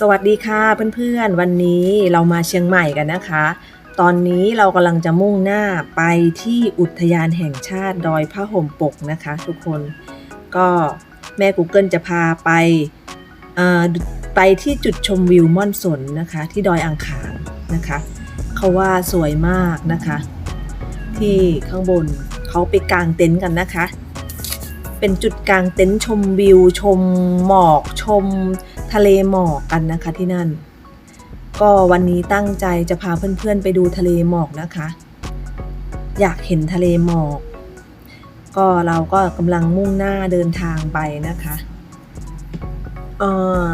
สวัสดีค่ะเพื่อนๆ วันนี้เรามาเชียงใหม่กันนะคะ ตอนนี้เรากำลังจะมุ่งหน้าไปที่อุทยานแห่งชาติดอยผ้าห่มปกนะคะ ทุกคนก็แม่ Google จะพาไปเอ่อไปที่จุดชมวิวม่อนสนนะคะ ที่ดอยอ่างขางนะคะเขาว่าสวยมากนะคะ ที่ข้างบนเขาไปกางเต็นท์กันนะคะ เป็นจุดกางเต็นท์ชมวิวชมหมอกชม ทะเลหมอกกันนะคะที่นั่น ก็วันนี้ตั้งใจจะพาเพื่อนๆไปดูทะเลหมอกนะคะ อยากเห็นทะเลหมอก ก็เราก็กำลังมุ่งหน้าเดินทางไปนะคะอ่อ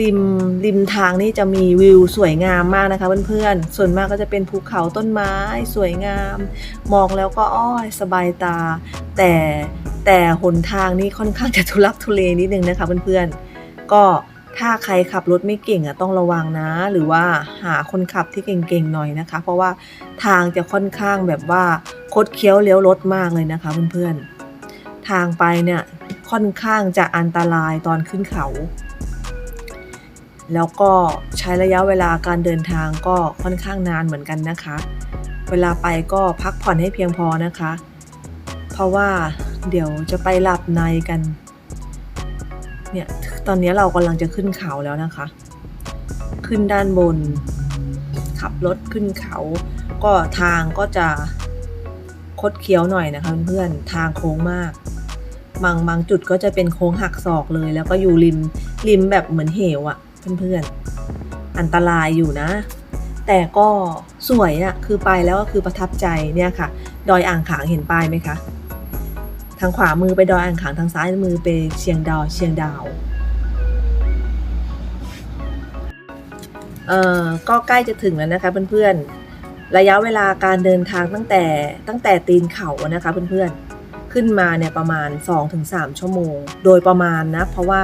ริมริมทางนี่จะมีวิวสวยงามมากนะคะเพื่อนๆ ส่วนมากก็จะเป็นภูเขาต้นไม้สวยงาม มองแล้วก็อ้อยสบายตา แต่แต่หนทางนี่ค่อนข้างจะทุลักทุเลนิดนึงนะคะเพื่อนๆ ก็ถ้าใครขับรถไม่เก่งอะต้องระวังนะ หรือว่าหาคนขับที่เก่งๆหน่อยนะคะ เพราะว่าทางจะค่อนข้างแบบว่าคดเคี้ยวเลี้ยวรถมากเลยนะคะเพื่อนๆทางไปเนี่ยค่อนข้างจะอันตรายตอนขึ้นเขา แล้วก็ใช้ระยะเวลาการเดินทางก็ค่อนข้างนานเหมือนกันนะคะ เวลาไปก็พักผ่อนให้เพียงพอนะคะ เพราะว่าเดี๋ยวจะไปหลับในกันเนี่ย ตอนนี้เรากำลังจะขึ้นเขาแล้วนะคะ ขึ้นด้านบน ขับรถขึ้นเขา ก็ทางก็จะคดเคี้ยวหน่อยนะคะเพื่อนทางโค้งมาก บางบางจุดก็จะเป็นโค้งหักศอกเลย แล้วก็อยู่ริมริมแบบเหมือนเหวอะเพื่อนๆอันตรายอยู่นะ แต่ก็สวยอะคือไปแล้วก็คือประทับใจเนี่ยค่ะ ดอยอ่างขางเห็นป้ายไหมคะทางขวามือไปดอยอ่างขางทางซ้ายมือไปเชียงดาวเชียงดาว เอ่อก็ใกล้จะถึงแล้วนะคะเพื่อนๆ ระยะเวลาการเดินทางตั้งแต่ตั้งแต่ตีนเขานะคะเพื่อนๆ ขึ้นมาเนี่ยประมาณ 2-3 ชั่วโมง โดยประมาณนะ เพราะว่า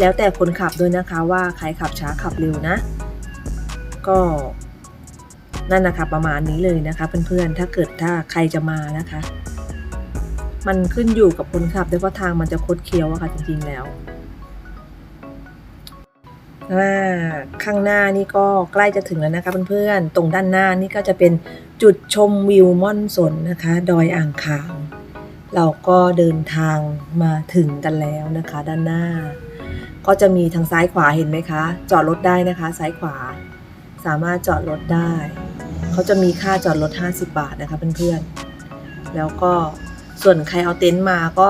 แล้วแต่คนขับด้วยนะคะว่าใครขับช้าขับเร็วนะ ก็นั่นนะคะประมาณนี้เลยนะคะเพื่อนๆ ถ้าเกิดถ้าใครจะมานะคะ มันขึ้นอยู่กับคนขับด้วยเพราะทางมันจะคดเคี้ยวอะค่ะจริงๆแล้ว ข้างหน้านี่ก็ใกล้จะถึงแล้วนะคะเพื่อนๆ ตรงด้านหน้านี่ก็จะเป็นจุดชมวิวม่อนสนนะคะ ดอยอ่างขาง เราก็เดินทางมาถึงกันแล้วนะคะ ด้านหน้า ก็จะมีทางซ้ายขวาเห็นไหมคะ จอดรถได้นะคะ ซ้ายขวา สามารถจอดรถได้ เขาจะมีค่าจอดรถ 50 บาทนะคะเพื่อนๆ แล้วก็ส่วนใครเอาเต็นท์มาก็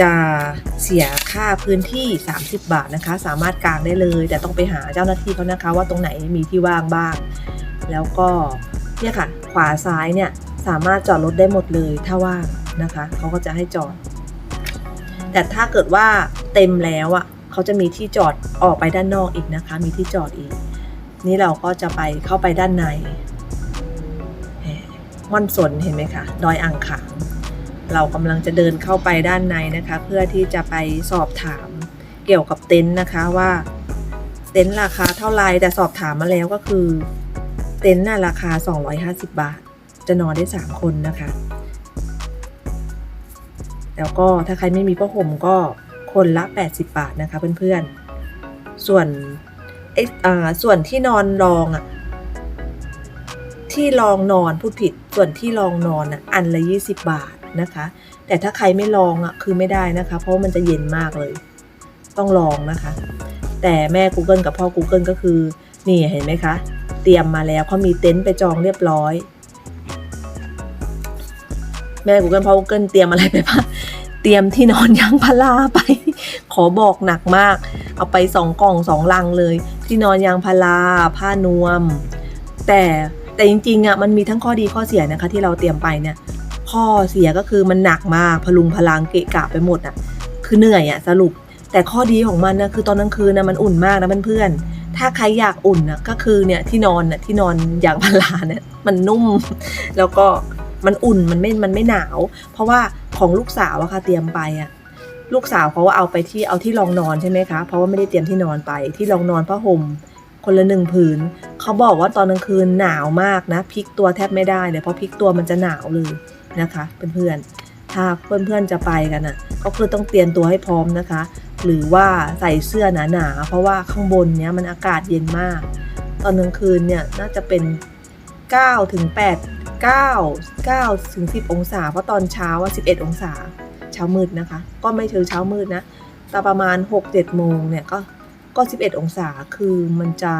จะเสียค่าพื้นที่ 30 บาทนะคะ สามารถกางได้เลย แต่ต้องไปหาเจ้าหน้าที่เขานะคะ ว่าตรงไหนมีที่ว่างบ้าง แล้วก็เนี่ยค่ะ ขวาซ้ายเนี่ยสามารถจอดรถได้หมดเลยถ้าว่างนะคะเขาก็จะให้จอด แต่ถ้าเกิดว่าเต็มแล้วอะเขาจะมีที่จอดออกไปด้านนอกอีกนะคะ มีที่จอดอีก นี่เราก็จะไปเข้าไปด้านในมม่อนสนเห็นไหมคะดอยอ่างขาง เรากำลังจะเดินเข้าไปด้านในนะคะ เพื่อที่จะไปสอบถามเกี่ยวกับเต็นท์นะคะว่า เต็นท์ราคาเท่าไรแต่สอบถามมาแล้วก็คือ เต็นท์น่ะราคา 250 บาท จะนอนได้ 3 คนนะคะ แล้วก็ถ้าใครไม่มีผ้าห่มก็คนละ 80 บาทนะคะเพื่อนๆ ส่วนเออส่วนที่นอนรองอะที่รองนอนพูดผิดส่วนที่รองนอนอะอันละ 20 บาท นะคะ แต่ถ้าใครไม่ลองอะคือไม่ได้นะคะ เพราะมันจะเย็นมากเลย ต้องลองนะคะ แต่แม่ Google กับพ่อ Google ก็คือ นี่เห็นไหมคะ เตรียมมาแล้วเขามีเต็นท์ไปจองเรียบร้อย แม่ Google พ่อ Google เตรียมอะไรไปบ้างเตรียมที่นอนยางพาราไป ขอบอกหนักมาก เอาไปสองกล่องสองลังเลย ที่นอนยางพาราผ้านวม แต่แต่จริงๆอะมันมีทั้งข้อดีข้อเสียนะคะ ที่เราเตรียมไปเนี่ย ข้อเสียก็คือมันหนักมากพลุงพลังเกะกะไปหมดอะ คือเหนื่อยอะสรุป แต่ข้อดีของมันนะคือตอนกลางคืนนะมันอุ่นมากนะเพื่อนๆถ้าใครอยากอุ่นนะก็คือเนี่ยที่นอนน่ะที่นอนยางพาราเนี่ยมันนุ่ม แล้วก็มันอุ่นมันไม่มันไม่หนาว เพราะว่าของลูกสาวอะค่ะเตรียมไปอะลูกสาวเขาว่าเอาไปที่เอาที่รองนอนใช่ไหมคะเพราะว่าไม่ได้เตรียมที่นอนไปที่รองนอนผ้าห่ม คนละหนึ่งผืน เขาบอกว่าตอนกลางคืนหนาวมากนะพลิกตัวแทบไม่ได้เลยเพราะพลิกตัวมันจะหนาวเลยนะคะเพื่อนๆถ้าเพื่อนๆจะไปกันอะก็คือต้องเตรียมตัวให้พร้อมนะคะ หรือว่าใส่เสื้อหนาๆเพราะว่าข้างบนเนี้ยมันอากาศเย็นมาก ตอนกลางคืนเนี่ยน่าจะเป็น9ถึง8 9 9ถึง10 องศา เพราะตอนเช้าว่า11 องศา เช้ามืดนะคะ ก็ไม่เชิงเช้ามืดนะแต่ประมาณ 6-7 โมงเนี่ยก็ ก็ 11 องศาคือมันจะ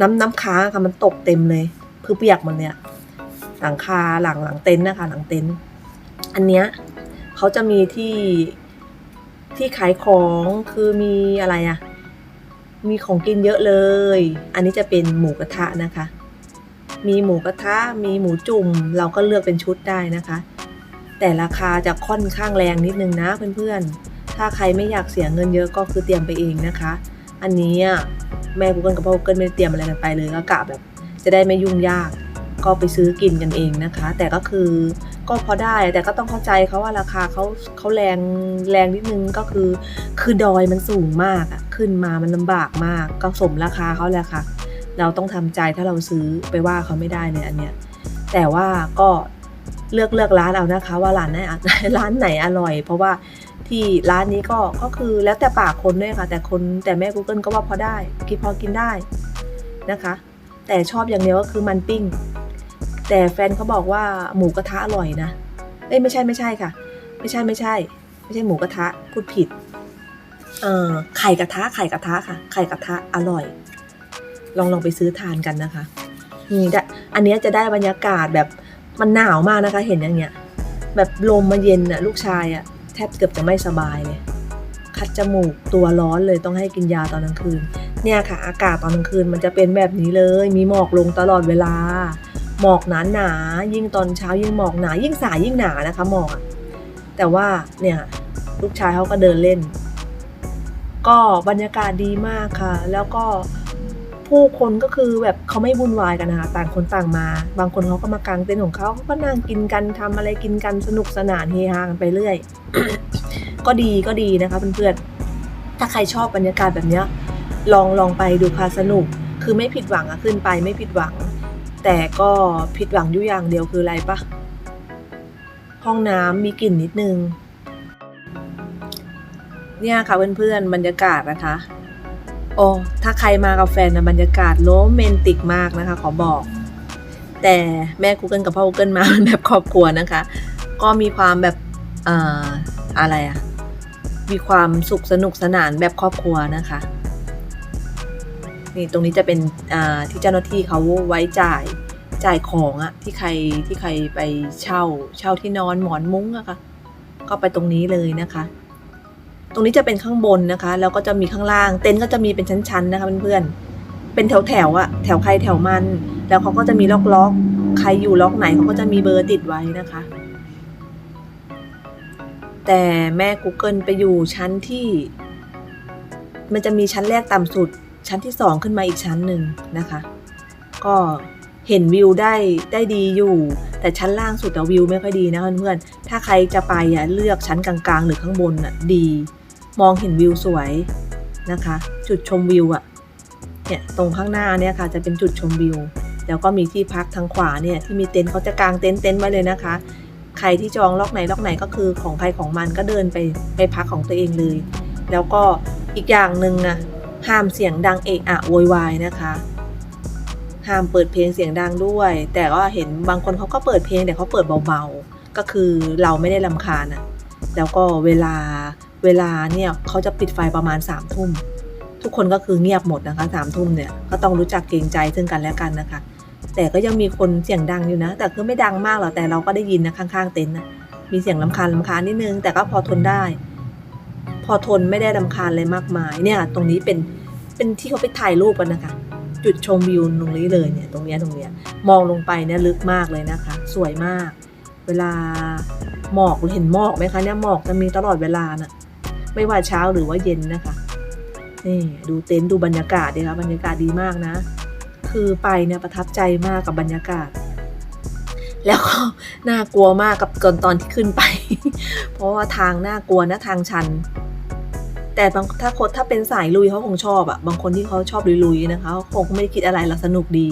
น้ำน้ำค้างค่ะมันตกเต็มเลย คือเปียกมันเนี่ยหลังคาหลังหลังเต็นท์นะคะ หลังเต็นท์อันเนี้ยเขาจะมีที่ที่ขายของคือมีอะไรอะมีของกินเยอะเลย อันนี้จะเป็นหมูกระทะนะคะ มีหมูกระทะมีหมูจุ่ม เราก็เลือกเป็นชุดได้นะคะ แต่ราคาจะค่อนข้างแรงนิดนึงนะเพื่อนๆถ้าใครไม่อยากเสียเงินเยอะก็คือเตรียมไปเองนะคะ อันนี้แม่กูเกิลกับพ่อกูเกิลไม่ได้เตรียมอะไรกันไปเลยก็กะแบบจะได้ไม่ยุ่งยาก ก็ไปซื้อกินกันเองนะคะ แต่ก็คือก็พอได้แต่ก็ต้องเข้าใจเขาว่าราคาเขาเขาแรงแรงนิดนึงก็คือ คือดอยมันสูงมากอะขึ้นมามันลำบากมากก็สมราคาเขาแหละค่ะ เราต้องทำใจถ้าเราซื้อไปว่าเขาไม่ได้เลยอันเนี้ยแต่ว่าก็เลือกเลือกร้านเอานะคะ ว่าร้านไหนร้านไหนอร่อย เพราะว่า ที่ร้านนี้ก็ก็คือแล้วแต่ปากคนด้วยค่ะ แต่คนแต่แม่ Google ก็ว่าพอได้กินพอกินได้นะคะ แต่ชอบอย่างเดียวก็คือมันปิ้ง แต่แฟนเขาบอกว่าหมูกระทะอร่อยนะเอ้ยไม่ใช่ไม่ใช่ค่ะ ไม่ใช่ไม่ใช่ ไม่ใช่หมูกระทะพูดผิดเอ่อไข่กระทะไข่กระทะค่ะ ไข่กระทะอร่อย ลองลองไปซื้อทานกันนะคะนี่ได้อันนี้จะได้บรรยากาศแบบมันหนาวมากนะคะ เห็นอย่างเงี้ย แบบลมมาเย็นน่ะลูกชายอะ ทบเกือบจะไม่สบายเลยคัดจมูกตัวร้อนเลยต้องให้กินยาตอนกลางคืน เนี่ยค่ะ อากาศตอนกลางคืนมันจะเป็นแบบนี้เลย มีหมอกลงตลอดเวลา หมอกหนาหนาๆยิ่งตอนเช้ายิ่งหมอกหนา ยิ่งสายยิ่งหนานะคะหมอกแต่ว่าเนี่ยลูกชายเขาก็เดินเล่น ก็บรรยากาศดีมากค่ะ แล้วก็ ผู้คนก็คือแบบเขาไม่วุ่นวายกันนะคะต่างคนต่างมา บางคนเขาก็มากางเต็นท์ของเขาเขาก็นั่งกินกันทำอะไรกินกันสนุกสนานเฮฮากันไปเรื่อย ก็ดีก็ดีนะคะเพื่อนๆถ้าใครชอบบรรยากาศแบบเนี้ยลองลองไปดูค่ะสนุก คือไม่ผิดหวังอะขึ้นไปไม่ผิดหวัง แต่ก็ผิดหวังอยู่อย่างเดียวคืออะไรปะห้องน้ำมีกลิ่นนิดนึง เนี่ยค่ะเพื่อนๆบรรยากาศนะคะ อ้ถ้าใครมากับแฟนนะบรรยากาศโรแมนติกมากนะคะ ขอบอก แต่แม่ Google กับพ่อ Google มาแบบครอบครัวนะคะ ก็มีความแบบเอ่ออะไรอะมีความสุขสนุกสนานแบบครอบครัวนะคะ นี่ตรงนี้จะเป็นที่เจ้าหน้าที่เขาไว้จ่ายจ่ายของอะที่ใครที่ใครไปเช่า เช่าที่นอนหมอนมุ้งอะค่ะ ก็ไปตรงนี้เลยนะคะ ตรงนี้จะเป็นข้างบนนะคะ แล้วก็จะมีข้างล่าง เต็นท์ก็จะมีเป็นชั้นๆนะคะเพื่อนๆ เป็นแถวๆอะแถวใครแถวมัน แล้วเขาก็จะมีล็อกๆ ใครอยู่ล็อกไหนเขาก็จะมีเบอร์ติดไว้นะคะ แต่แม่ Google ไปอยู่ชั้นที่ มันจะมีชั้นแรกต่ำสุด ชั้นที่สองขึ้นมาอีกชั้นหนึ่งนะคะ ก็เห็นวิวได้ได้ดีอยู่ แต่ชั้นล่างสุดอะวิวไม่ค่อยดีนะเพื่อนๆ ถ้าใครจะไปอะเลือกชั้นกลางๆ หรือข้างบนอะดี มองเห็นวิวสวยนะคะ จุดชมวิวอะเนี่ยตรงข้างหน้าเนี่ยค่ะจะเป็นจุดชมวิว แล้วก็มีที่พักทางขวาเนี่ยที่มีเต็นท์เขาจะกางเต็นท์เต็นท์ไว้เลยนะคะ ใครที่จองล็อกไหนล็อกไหนก็คือของใครของมันก็เดินไปไปพักของตัวเองเลย แล้วก็อีกอย่างหนึ่งนะห้ามเสียงดังเอะอะโวยวายนะคะห้ามเปิดเพลงเสียงดังด้วย แต่ก็เห็นบางคนเขาก็เปิดเพลงแต่เขาเปิดเบาๆ ก็คือเราไม่ได้ลำคาญอะแล้วก็เวลา เวลาเนี่ยเขาจะปิดไฟประมาณ3ามทุ่ม ทุกคนก็คือเงียบหมดนะคะสามทุ่มเนี่ยก็ต้องรู้จักเกรงใจซึ่งกันและกันนะคะ แต่ก็ยังมีคนเสียงดังอยู่นะ แต่คือไม่ดังมากหรอกแต่เราก็ได้ยินนะข้างๆเต็นท์นะมีเสียงลำคาญลำคาญนิดนึง แต่ก็พอทนได้ พอทนไม่ได้ลำคาญอะไรมากมายเนี่ย ตรงนี้เป็นเป็นที่เขาไปถ่ายรูปกันนะคะจุดชมวิวตรงนี้เลยเนี่ยตรงเนี้ยตรงเนี้ยมองลงไปเนี่ยลึกมากเลยนะคะ สวยมาก เวลาหมอกเห็นหมอกไหมคะเนี่ยหมอกจะมีตลอดเวลาน่ะ ไม่ว่าเช้าหรือว่าเย็นนะคะนี่ดูเต็นท์ดูบรรยากาศดีคะบรรยากาศดีมากนะ คือไปเนี่ยประทับใจมากกับบรรยากาศ แล้วก็น่ากลัวมากกับก่อนตอนที่ขึ้นไป เพราะว่าทางน่ากลัวนะทางชัน แต่บางถ้าคนถ้าเป็นสายลุยเขาคงชอบอะบางคนที่เขาชอบลุยๆนะคะคงไม่ได้คิดอะไรหรอกสนุกดี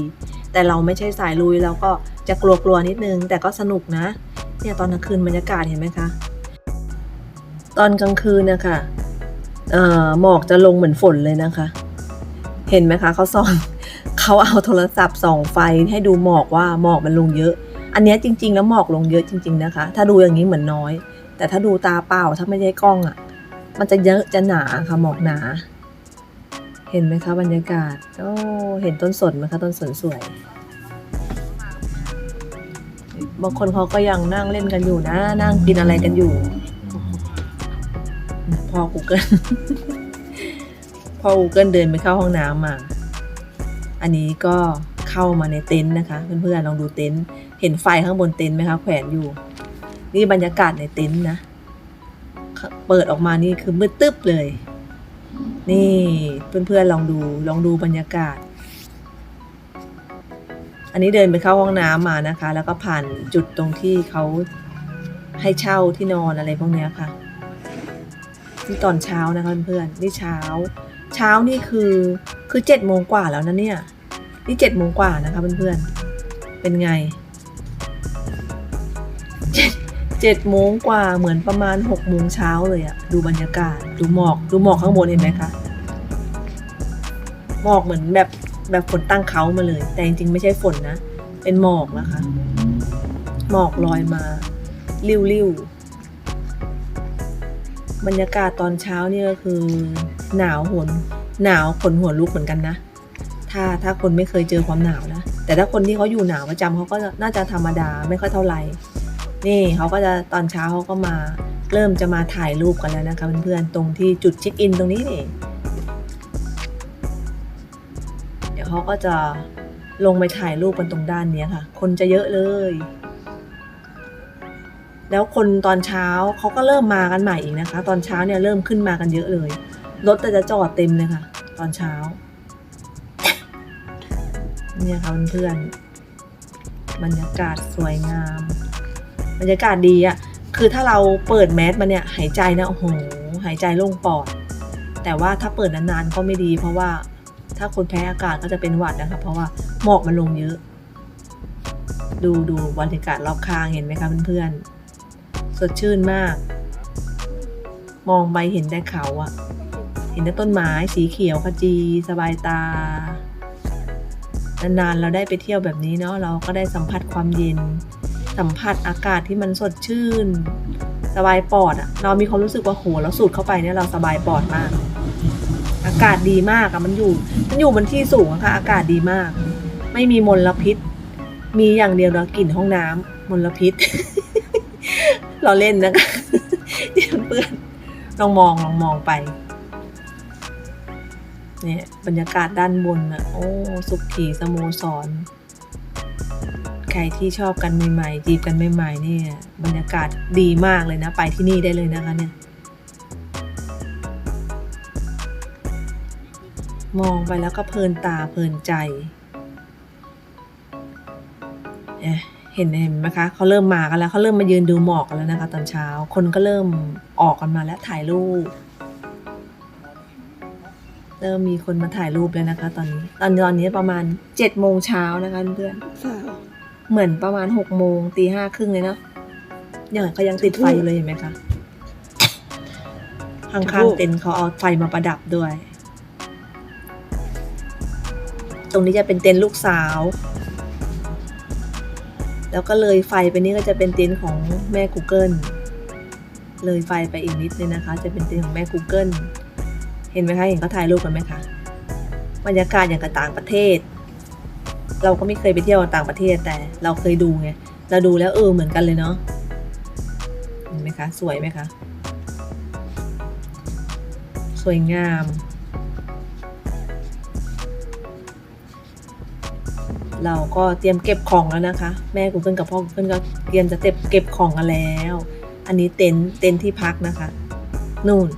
แต่เราไม่ใช่สายลุยเราก็จะกลัวๆนิดนึง แต่ก็สนุกนะ เนี่ยตอนกลางคืนบรรยากาศเห็นไหมคะ ตอนกลางคืนนะคะเอ่อหมอกจะลงเหมือนฝนเลยนะคะ เห็นไหมคะเขาส่องเขาเอาโทรศัพท์ส่องไฟให้ดูหมอกว่าหมอกมันลงเยอะ อันนี้จริง ๆ แล้วหมอกลงเยอะจริง ๆนะคะ ถ้าดูอย่างนี้เหมือนน้อย แต่ถ้าดูตาเปล่าถ้าไม่ใช่กล้องอะ่ะ มันจะเยอะจะหนาค่ะหมอกหนา เห็นไหมคะบรรยากาศโอ้เห็นต้นสนไหมคะต้นสนสวยบางคนเขาก็ยังนั่งเล่นกันอยู่นะ นั่งกินอะไรกันอยู่ พอ Google พอ Google เดินไปเข้าห้องน้ำมา อันนี้ก็เข้ามาในเต็นท์นะคะ เพื่อนๆลองดูเต็นท์เห็นไฟข้างบนเต็นท์ไหมคะแขวนอยู่ นี่บรรยากาศในเต็นท์นะ เปิดออกมานี่คือมืดตึ๊บเลย นี่เพื่อนๆลองดูลองดูบรรยากาศ อันนี้เดินไปเข้าห้องน้ำมานะคะ แล้วก็ผ่านจุดตรงที่เขาให้เช่าที่นอนอะไรพวกเนี้ยค่ะ ที่ตอนเช้านะคะเพื่อนๆนี่เช้า เช้านี่คือคือเจ็ดโมงกว่าแล้วนะเนี่ยนี่เจ็ดโมงกว่านะคะเพื่อนๆเป็นไงเจ็ดเจ็ดโมงกว่าเหมือนประมาณหกโมงเช้าเลยอะดูบรรยากาศดูหมอกดูหมอกข้างบนเห็นไหมคะหมอกเหมือนแบบแบบฝนตั้งเขามาเลย แต่จริงๆไม่ใช่ฝนนะ เป็นหมอกนะคะ หมอกลอยมา ริ้วๆ บรรยากาศตอนเช้านี่ก็คือหนาวหนหนาวขนหัวลุกเหมือนกันนะ ถ้าถ้าคนไม่เคยเจอความหนาวนะ แต่ถ้าคนที่เขาอยู่หนาวประจำเขาก็น่าจะธรรมดาไม่ค่อยเท่าไหร่ นี่เขาก็จะตอนเช้าเขาก็มาเริ่มจะมาถ่ายรูปกันแล้วนะคะเพื่อนๆตรงที่จุดเช็คอินตรงนี้นี่เดี๋ยวเขาก็จะลงไปถ่ายรูปกันตรงด้านนี้ค่ะ คนจะเยอะเลย แล้วคนตอนเช้าเขาก็เริ่มมากันใหม่อีกนะคะ ตอนเช้าเนี่ยเริ่มขึ้นมากันเยอะเลย รถแต่จะจอดเต็มเลยค่ะ ตอนเช้า เนี่ยค่ะเพื่อนบรรยากาศสวยงาม บรรยากาศดีอะคือถ้าเราเปิดแมสมาเนี่ยหายใจนะโอ้โหหายใจโล่งปอด แต่ว่าถ้าเปิดนานๆก็ไม่ดี เพราะว่าถ้าคนแพ้อากาศก็จะเป็นหวัดนะคะ เพราะว่าหมอกมันลงเยอะ ดูดูบรรยากาศรอบข้างเห็นไหมคะเพื่อนๆ สดชื่นมาก มองไปเห็นแต่เขาอะเห็นแต่ต้นไม้สีเขียวขจีสบายตานานๆเราได้ไปเที่ยวแบบนี้เนาะเราก็ได้สัมผัสความเย็น สัมผัสอากาศที่มันสดชื่น สบายปอดอะเรามีความรู้สึกว่าโหเราสูดเข้าไปเนี่ยเราสบายปอดมาก อากาศดีมากอะมันอยู่มันอยู่บนที่สูงอะค่ะอากาศดีมาก ไม่มีมลพิษ มีอย่างเดียวเรากลิ่นห้องน้ำมลพิษ เราเล่นนะคะเพื่อนลองมองลองมองไป เนี่ยบรรยากาศด้านบนอะโอ้ สุขีสโมสร ใครที่ชอบกันใหม่ๆจีบกันใหม่ๆเนี่ย บรรยากาศดีมากเลยนะ ไปที่นี่ได้เลยนะคะเนี่ย มองไปแล้วก็เพลินตาเพลินใจ เอ๊ะ เห็นเห็นไหมคะเขาเริ่มมากันแล้วเขาเริ่มมายืนดูหมอกกันแล้วนะคะ ตอนเช้า คนก็เริ่มออกกันมาแล้วถ่ายรูป เริ่มมีคนมาถ่ายรูปแล้วนะคะ ตอนนี้ ตอนตอนนี้ประมาณเจ็ดโมงเช้านะคะเพื่อนสาวเหมือนประมาณหกโมงตีห้าครึ่งเลยเนาะยังก็ยังติดไฟอยู่เลยเห็นไหมคะข้างๆเต็นท์เขาเอาไฟมาประดับด้วย ตรงนี้จะเป็นเต็นท์ลูกสาว แล้วก็เลยไฟไปนี่ก็จะเป็นเต็นท์ของแม่ Google เลยไฟไปอีกนิดนึงนะคะ จะเป็นเต็นท์ของแม่ Google เห็นไหมคะ เห็นเขาถ่ายรูปกันไหมคะบรรยากาศอย่างกับต่างประเทศ เราก็ไม่เคยไปเที่ยวต่างประเทศแต่เราเคยดูไงเราดูแล้วเออเหมือนกันเลยเนาะเห็นไหมคะ สวยไหมคะ สวยงาม เราก็เตรียมเก็บของแล้วนะคะ แม่กูเกิลกับพ่อกูเกิลก็เตรียมจะเก็บเก็บของกันแล้ว อันนี้เต็นท์เต็นท์ที่พักนะคะ นู่น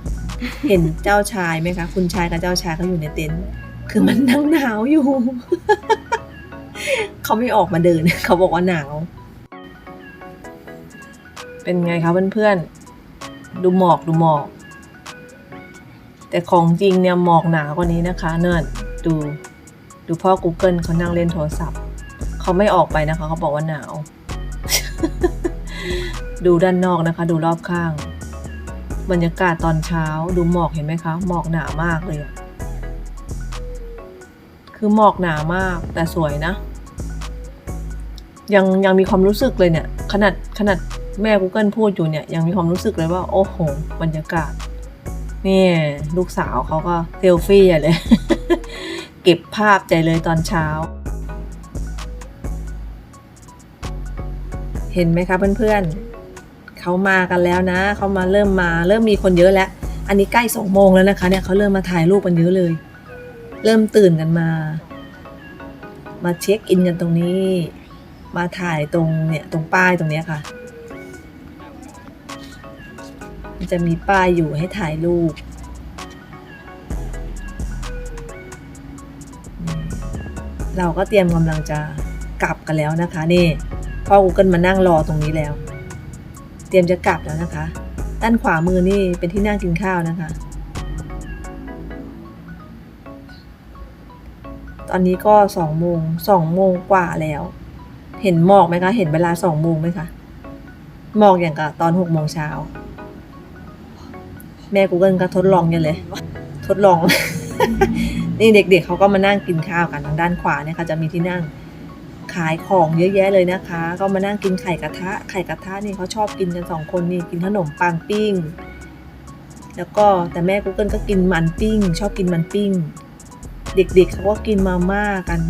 เห็นเจ้าชายไหมคะ คุณชายกับเจ้าชายเขาอยู่ในเต็นท์คือมันนั่งหนาวอยู่ เขาไม่ออกมาเดิน เขาบอกว่าหนาว เป็นไงคะเพื่อนๆ ดูหมอกดูหมอก แต่ของจริงเนี่ยหมอกหนากว่านี้นะคะ เนิร์ด ดูพ่อ Google เขานั่งเล่นโทรศัพท์ เขาไม่ออกไปนะคะ เขาบอกว่าหนาว ดูด้านนอกนะคะ ดูรอบข้าง บรรยากาศตอนเช้า ดูหมอกเห็นไหมคะ หมอกหนามากเลย คือหมอกหนามาก แต่สวยนะ ยังยังมีความรู้สึกเลยเนี่ย ขนาดขนาดแม่ Google พูดอยู่เนี่ย ยังมีความรู้สึกเลยว่า โอ้โห บรรยากาศ นี่ ลูกสาวเขาก็เซลฟี่ใหญ่เลย เก็บภาพใจเลยตอนเช้า เห็นไหมคะเพื่อนๆเขามากันแล้วนะเขามาเริ่มมาเริ่มมีคนเยอะแล้ว อันนี้ใกล้สองโมงแล้วนะคะเนี่ยเขาเริ่มมาถ่ายรูปกันเยอะเลย เริ่มตื่นกันมา มาเช็คอินกันตรงนี้ มาถ่ายตรงเนี่ยตรงป้ายตรงเนี้ยค่ะ จะมีป้ายอยู่ให้ถ่ายรูป เราก็เตรียมกำลังจะกลับกันแล้วนะคะนี่พ่อ Google มานั่งรอตรงนี้แล้ว เตรียมจะกลับแล้วนะคะ ด้านขวามือนี่เป็นที่นั่งกินข้าวนะคะ ตอนนี้ก็สองโมงสองโมงกว่าแล้ว เห็นหมอกไหมคะ เห็นเวลาสองโมงไหมคะหมอกอย่างกับตอนหกโมงเช้าแม่ Google ก็ทดลองกันเลย ทดลอง นี่เด็กๆเขาก็มานั่งกินข้าวกันทางด้านขวาเนี่ยค่ะจะมีที่นั่งขายของเยอะแยะเลยนะคะ ก็มานั่งกินไข่กระทะ ไข่กระทะนี่เขาชอบกินกันสองคนนี่กินขนมปังปิ้ง แล้วก็แต่แม่ Google ก็กินมันปิ้ง ชอบกินมันปิ้ง เด็กๆเขาก็กินมาม่ากัน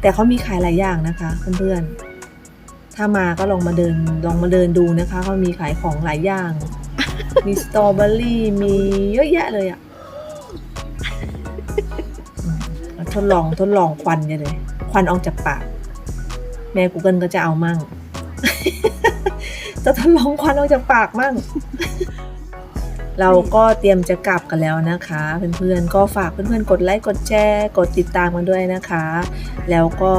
แต่เขามีขายหลายอย่างนะคะเพื่อนๆถ้ามาก็ลองมาเดินลองมาเดินดูนะคะเขามีขายของหลายอย่าง มีสตรอเบอรี่มีเยอะแยะเลยอะ ทดลองทดลองควันกันเลย ควันออกจากปาก แม่ Google ก็จะเอามั่ง จะทดลองควันออกจากปากมั่ง เราก็เตรียมจะกลับกันแล้วนะคะ เพื่อนๆ ก็ฝากเพื่อนๆ กดไลค์กดแชร์กดติดตามกันด้วยนะคะ แล้วก็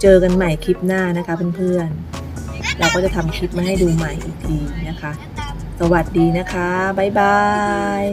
เจอกันใหม่คลิปหน้านะคะเพื่อนๆ เราก็จะทำคลิปมาให้ดูใหม่อีกทีนะคะ สวัสดีนะคะ บ๊ายบาย